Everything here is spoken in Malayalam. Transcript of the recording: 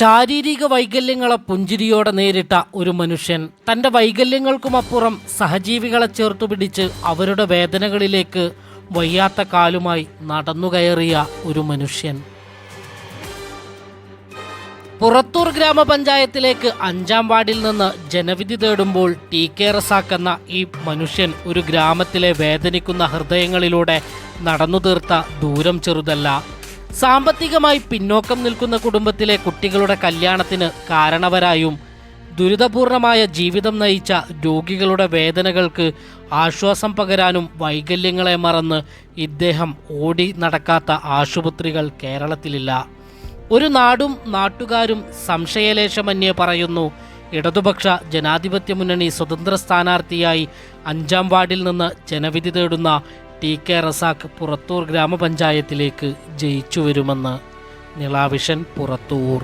ശാരീരിക വൈകല്യങ്ങളെ പുഞ്ചിരിയോടെ നേരിട്ട ഒരു മനുഷ്യൻ തന്റെ വൈകല്യങ്ങൾക്കുമപ്പുറം സഹജീവികളെ ചേർത്തുപിടിച്ച് അവരുടെ വേദനകളിലേക്ക് വയ്യാത്ത കാലുമായി നടന്നുകയറിയ ഒരു മനുഷ്യൻ. പുറത്തൂർ ഗ്രാമപഞ്ചായത്തിലേക്ക് അഞ്ചാം വാർഡിൽ നിന്ന് ജനവിധി തേടുമ്പോൾ ടി കെ റസാക്ക് എന്ന ഈ മനുഷ്യൻ ഒരു ഗ്രാമത്തിലെ വേദനിക്കുന്ന ഹൃദയങ്ങളിലൂടെ നടന്നു തീർത്ത ദൂരം ചെറുതല്ല. സാമ്പത്തികമായി പിന്നോക്കം നിൽക്കുന്ന കുടുംബത്തിലെ കുട്ടികളുടെ കല്യാണത്തിന് കാരണവരായും ദുരിതപൂർണമായ ജീവിതം നയിച്ച രോഗികളുടെ വേദനകൾക്ക് ആശ്വാസം പകരാനും വൈകല്യങ്ങളെ മറന്ന് ഇദ്ദേഹം ഓടി നടക്കാത്ത ആശുപത്രികൾ കേരളത്തിലില്ല. ഒരു നാടും നാട്ടുകാരും സംശയലേശമന്യേ പറയുന്നു ഇടതുപക്ഷ ജനാധിപത്യ മുന്നണി സ്വതന്ത്ര സ്ഥാനാർത്ഥിയായി അഞ്ചാം വാർഡിൽ നിന്ന് ജനവിധി തേടുന്ന ടി കെ റസാഖ് പുറത്തൂർ ഗ്രാമപഞ്ചായത്തിലേക്ക് ജയിച്ചു വരുമെന്ന് നിളാവിഷൻ പുറത്തൂർ.